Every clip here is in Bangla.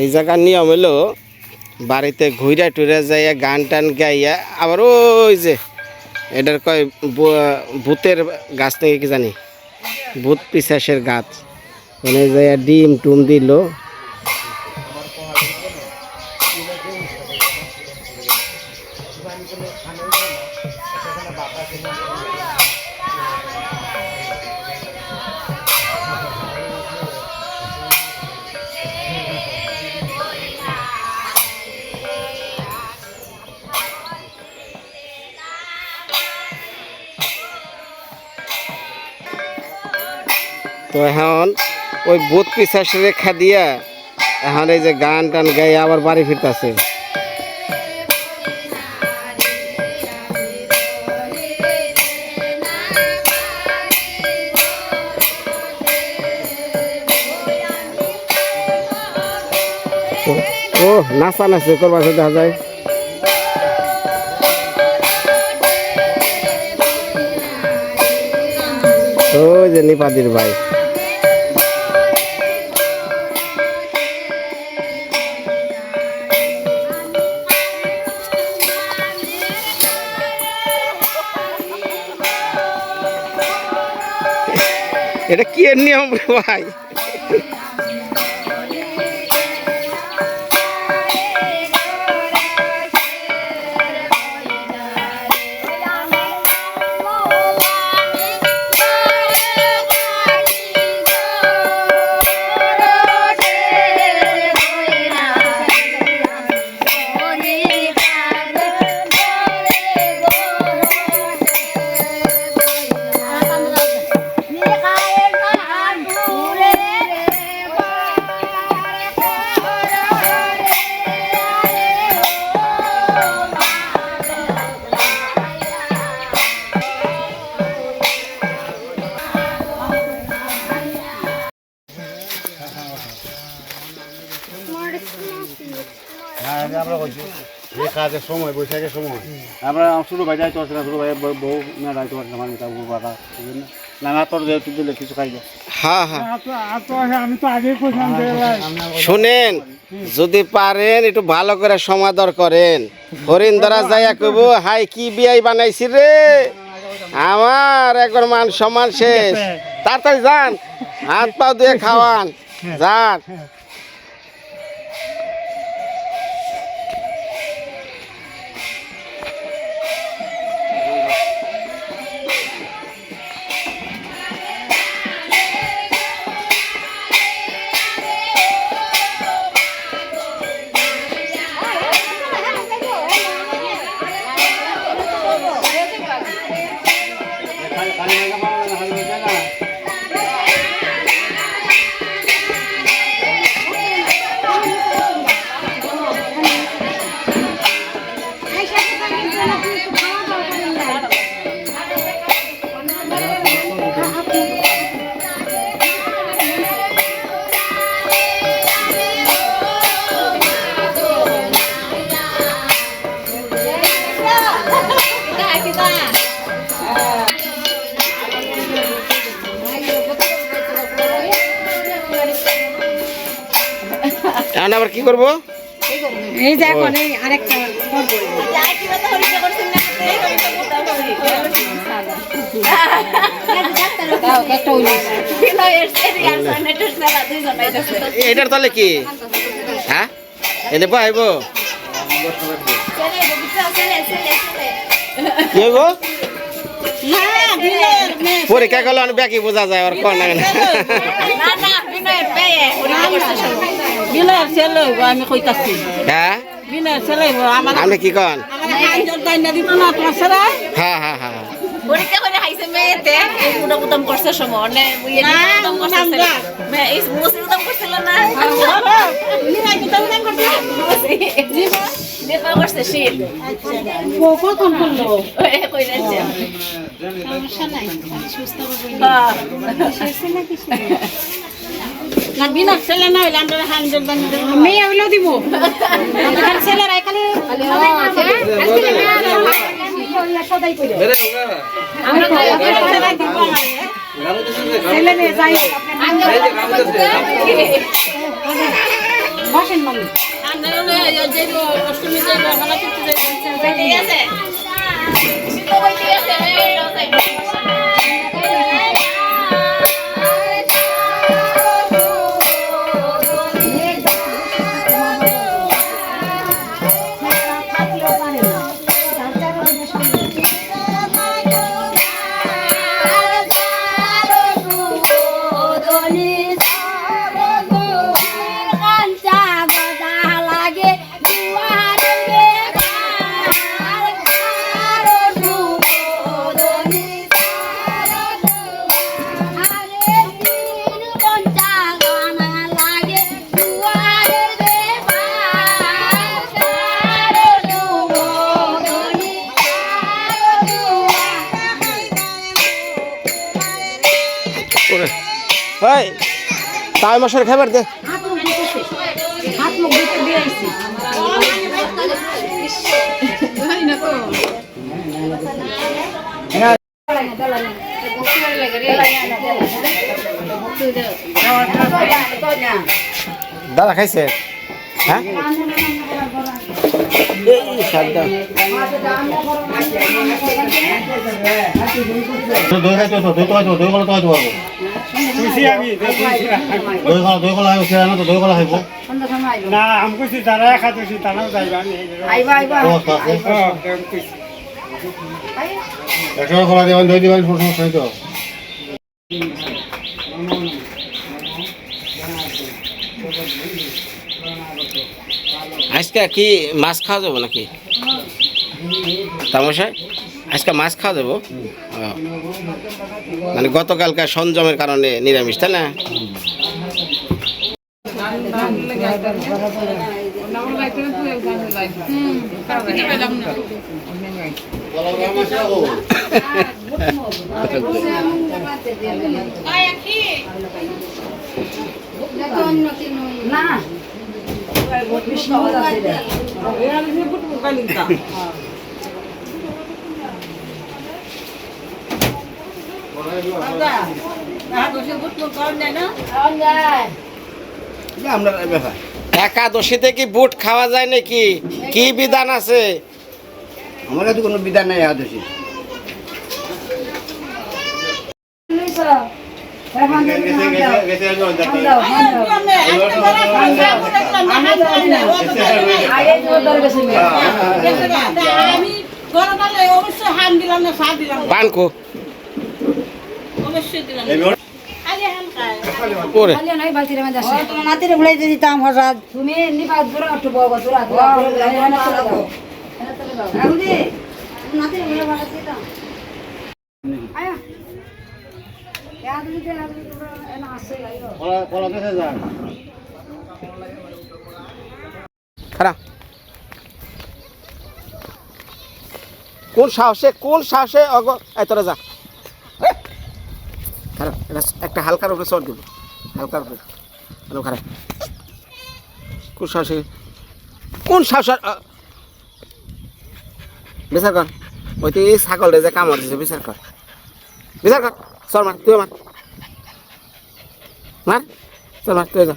এই জায়গার নিয়ম হলো বাড়িতে ঘুরে টুরে যাইয়া গান টান গাইয়া, আবার ওই যে এটার কয় ভূতের গাছ থেকে কি জানি? ভূত পিসাসের গাছ। মানে যাইয়া ডিম টুম দিল তো এখন ওই ভূত পিসাস রেখা দিয়া এখন এই যে গান টান গাইয়া আবার বাড়ি ফিরতাছে। ও নাচা নাচে করবার দেখা যায়। ওই যে নিপাদির ভাই। এটা কি এর নিয়ম ভাই? যে সময় বৈশাখের সময়। আমরা ছোটো ভাই যাইতে পারছি না ছোটো ভাই বউ না যাইতে পারছি আমার মেয়েটা বউ বাবা এই জন্য। হ্যাঁ হ্যাঁ। শুনেন যদি পারেন একটু ভালো করে সমাদর করেন। হরিণ ধরা যাইয়া কইব হাই কি বিয়াই বানাইছি রে? আমার একবার মান সম্মান শেষ। তাড়াতাড়ি যান হাত পা দিয়ে খাওয়ান যান। এখন আবার কি করব? এই যে এখন এই আরেকটা করব। দাও, একটা হইল। এটার তাহলে কি? হ্যাঁ? এনে পাইব পরীক্ষা করলে অনেক ব্যাকি বোঝা যায় আর কোন না বিনয়ের ছেলে হইবো, আমি কইতাছি হ্যাঁ বিনয়ের ছেলে হইবো, আমার আপনি কি কন? না হ্যাঁ হ্যাঁ হ্যাঁ পরীক্ষা করে হাইছে মেয়েতে এই উদম উদম করছে সময় নে ইয়ে না, করছে উদম এই মুসি উদম করছিল না নিরাই কি তাও দাম করছে নেপা করছে শীত ও কখন করল ওই কই যাচ্ছে সমস্যা নাই। সুস্থ হবে হ্যাঁ না বিনা ছেলে না হইলে আমরা দিব। মেয়ে হইলেও দিব। ছেলেরাই খালি ছেলে মেয়ে যাই বাসেন মানুষ ঠিক আছে শীত বইতে আছে। ওই তাই মশার খাবার দে। দাদা খাইছে? হ্যাঁ? তো তো দই কলা দই কলা তো দই কলা না আমি কইছি তারা খাতেছি তারাও যাইবা কইছি একশো কলা দই তো আজকে কি মাছ খাওয়া যাব নাকি তামশাই, আজকে মাছ খাওয়া যাব। মানে গতকালকার সংযমের কারণে নিরামিষ তাই না? একাদশীতে কি বুট খাওয়া যায় নাকি? কি বিধান আছে? আমার কাছে কোনো বিধান নাই গেছে গেছে কোন সাহসে কোন সাহসে অগ এই তোরা যা। খারাপ একটা হালকার উপরে চট দিব, হালকার উপরে। ভালো খারাপ। কোন সাহসে? কোন শ্বাস বিচার কর। ওই তো এই ছাগলটা যে কামড় দিছে, বিচার কর। বিচার কর চল মার, তুই মার। মার চল মার, তুই যা।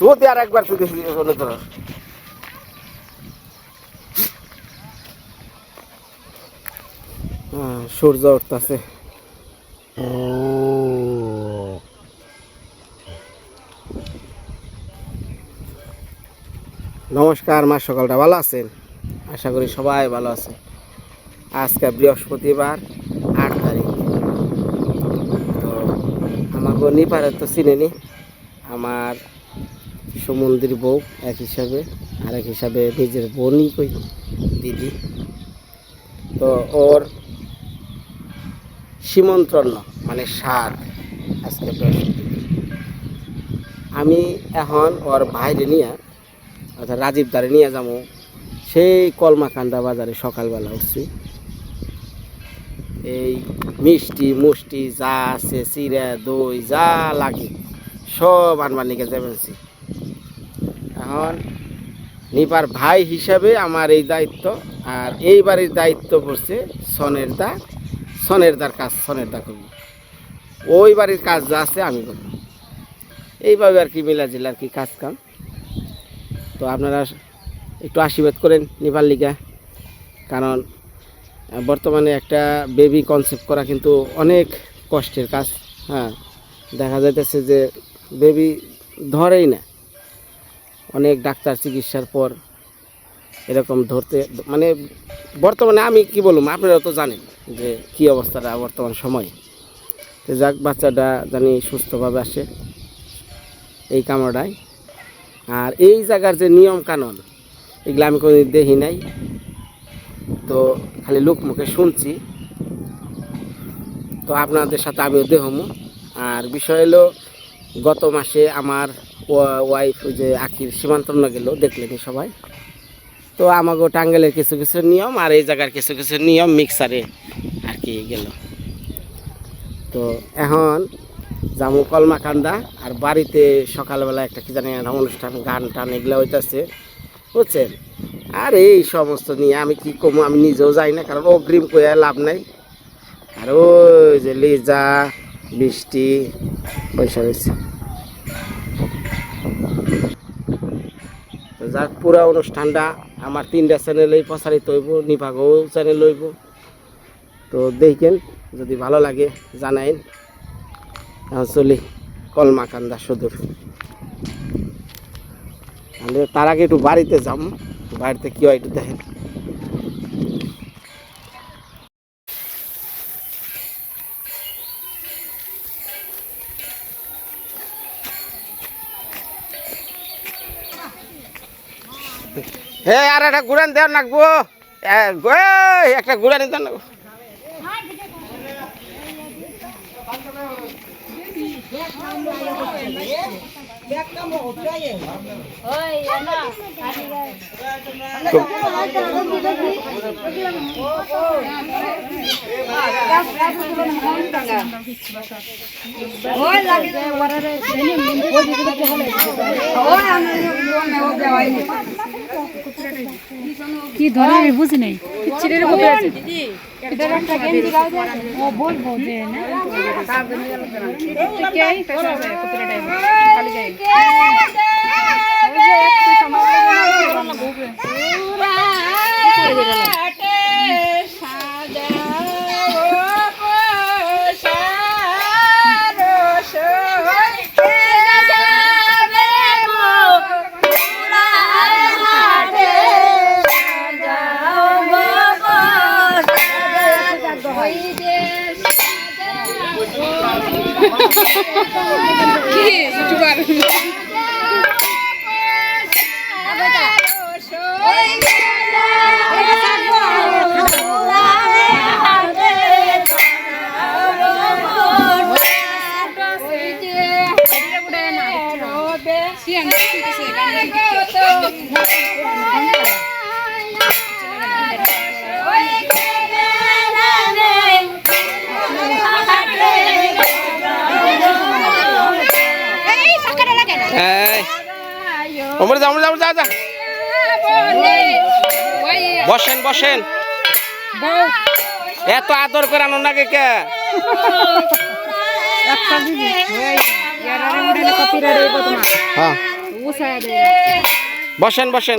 সুতি আর একবার তুই দেখি তোর সূর্য উঠতেছে। নমস্কার, মা সকালটা ভালো আছেন? আশা করি সবাই ভালো আছে। আজকে বৃহস্পতিবার, আট তারিখ। তো আমাকে নিপারে তো চিনেনি। আমার সমুদ্রী বউ, এক হিসাবে আর এক হিসাবে নিজের বোনই কই, দিদি। তো ওর সীমন্ত্রণ মানে সার, আজকে আমি এখন ওর বাইরে নিয়ে, অর্থাৎ রাজীব দ্বারে নিয়ে যাব। সেই কলমাকান্দা বাজারে সকালবেলা উঠছি। এই মিষ্টি মুষ্টি যা আছে চিরা দই, যা লাগে, সব আনবার নিকে যাবেনছি এখন নিপার ভাই হিসাবে আমার এই দায়িত্ব, আর এই বাড়ির দায়িত্ব পড়ছে সনের দা সনের দার কাজ সনের দা করব। ওই বাড়ির কাজ যা আছে আমি করব। এইভাবে আর কি মিলা জেলার কি কাজ কাম। তো আপনারা একটু আশীর্বাদ করেন নিপার লিগা, কারণ বর্তমানে একটা বেবি কনসেপ্ট করা কিন্তু অনেক কষ্টের কাজ। হ্যাঁ দেখা যাইতেছে যে বেবি ধরেই না। অনেক ডাক্তার চিকিৎসার পর এরকম ধরতে মানে বর্তমানে আমি কি বলব, আপনারা তো জানেন যে কি অবস্থাটা বর্তমান সময়ে। তো যাক, বাচ্চাটা জানি সুস্থভাবে আসে এই কামড়ায়। আর এই জায়গার যে নিয়ম কানুন এগুলো আমি কোনো দেখি নাই। তো খালি লোক মুখে শুনছি। তো আপনাদের সাথে আমিও দেহমু আর বিষয় হলো, গত মাসে আমার ওয়াইফ যে আখির সীমান্তন্ন গেল দেখলেনি সবাই। তো আমাকে টাঙ্গেলের কিছু কিছু নিয়ম আর এই জায়গার কিছু কিছু নিয়ম মিক্সারে আর কি গেল। তো এখন জামু কলমাকান্দা আর বাড়িতে সকালবেলা একটা কি জানি অনুষ্ঠান, গান টান এগুলো হইতেছে, বুঝছেন? আর এই সমস্ত নিয়ে আমি কি কমু, আমি নিজেও যাই না, কারণ অগ্রিম কইয়া লাভ নাই। আর ওই যে লিজা বৃষ্টি পয়সা রয়েছে। যাক পুরা অনুষ্ঠানটা আমার তিনটা চ্যানেলেই প্রচারিত হইব, নিভাগও চ্যানেল হইব। তো দেখেন, যদি ভালো লাগে জানাইন। চলি কলমাকান্দা সদর। তার আগে একটু বাড়িতে যাম, বাড়িতে কেউ একটু দেখেন। হে আর একটা গুড়ান নাকবো এ, গো, একটা গুড়ানি দেওয়ার নাকবো কি ধরে আমি বুঝি নাই? চিড়ের মতো আছে। ও বলব যে না। কে? টাইম খালি যাই যা যা যা বসেন বসেন। এত আদর করে আনো নাকি কে বসেন বসেন।